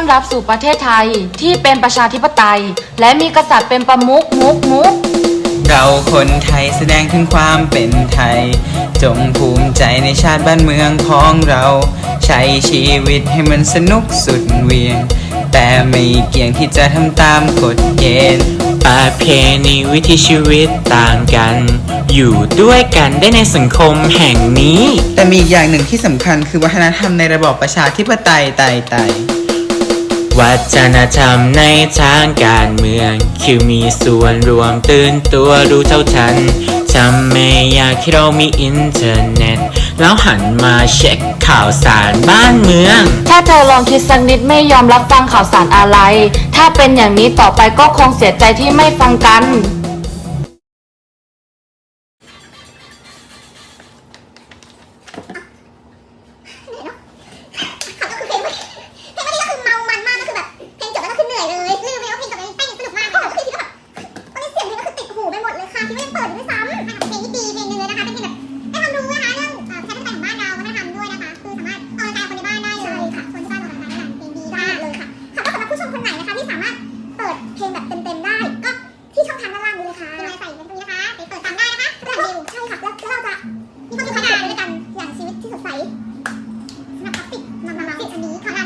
ต้อนรับสู่ประเทศไทยที่เป็นประชาธิปไตย และมีกษัตริย์เป็นประมุขมุกมุกเราคนไทยแสดงถึงความเป็นไทย จงภูมิใจในชาติบ้านเมืองของเรา ใช้ชีวิตให้มันสนุกสุดเหวียง แต่ไม่เกี่ยงที่จะทำตามกฎเกณฑ์ประเพณีวิถีชีวิตต่างกัน อยู่ด้วยกันได้ในสังคมแห่งนี้ แต่มีอีกอย่างหนึ่งที่สำคัญคือวัฒนธรรมในระบอบประชาธิปไตยไต่ไต่ วัฒนธรรมในทางการเมือง คือมีส่วนรวมตื่นตัวรู้เท่าทันจำไม่อยากที่เรามีอินเทอร์เน็ต แล้วหันมาเช็คข่าวสารบ้านเมือง ถ้าเธอลองคิดสักนิดไม่ยอมรับฟังข่าวสารอะไร ถ้าเป็นอย่างนี้ต่อไปก็คงเสียใจที่ไม่ฟังกัน มาคิดว่ได้เปิดอยู่ด้วยซ้ำนะเพลงที่ตีเพลงหนึงเลยนะคะเป็นเพลงแบบได้ความรู้นะคะเรื่องแคปชั่นของบ้านเราก็ไนธทำด้วยนะคะ คือสามารถออกกลังคนในบ้านได้เลยค่ะคนที่บ้านของเรลังกายได้เพลงดีมากเลยค่ะค่ะก็สำหรับผู้ชมคนไหนนะคะที่สามารถเปิดเพลงแบบเต็มๆได้ ก็ที่ช่องทางด้านล่างนี้เลยค่ะยังไงใส่ดนตรีนะคะไปเปิดตามได้นะคะเปิดวิวใช่ค่ะแล้วเราจะมีความสุขขนาดด้วยกันอย่างชีวิตที่สดใสสำหรับกราฟิกนำมาฟิกอันนี้ค่ะ